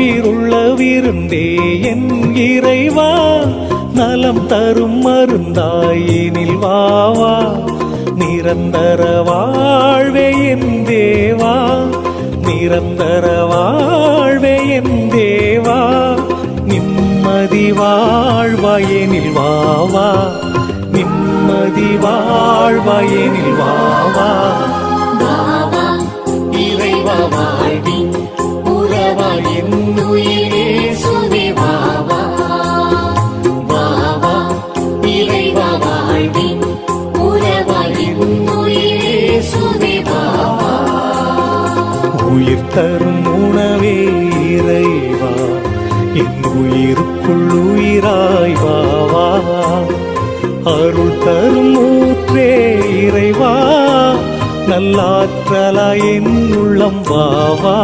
உயிருள்ள விருந்தே என் இறைவா நலம் தரும் மருந்தாயினில் வாவா நிரந்தர வாழ்வே என் தேவா நிரந்தர வாழ்வே என் தேவா. நிம்மதி வாழ்வாயனில் வாவா நிம்மதி வாழ்வாயனில் வா. உயிர் தரும் உணவே இறைவா. என் உயிருக்குள் உயிராய் வாவா அருள் தரும் ஊற்றே இறைவா. நல்லாற்றலா என் உள்ளம் வாவா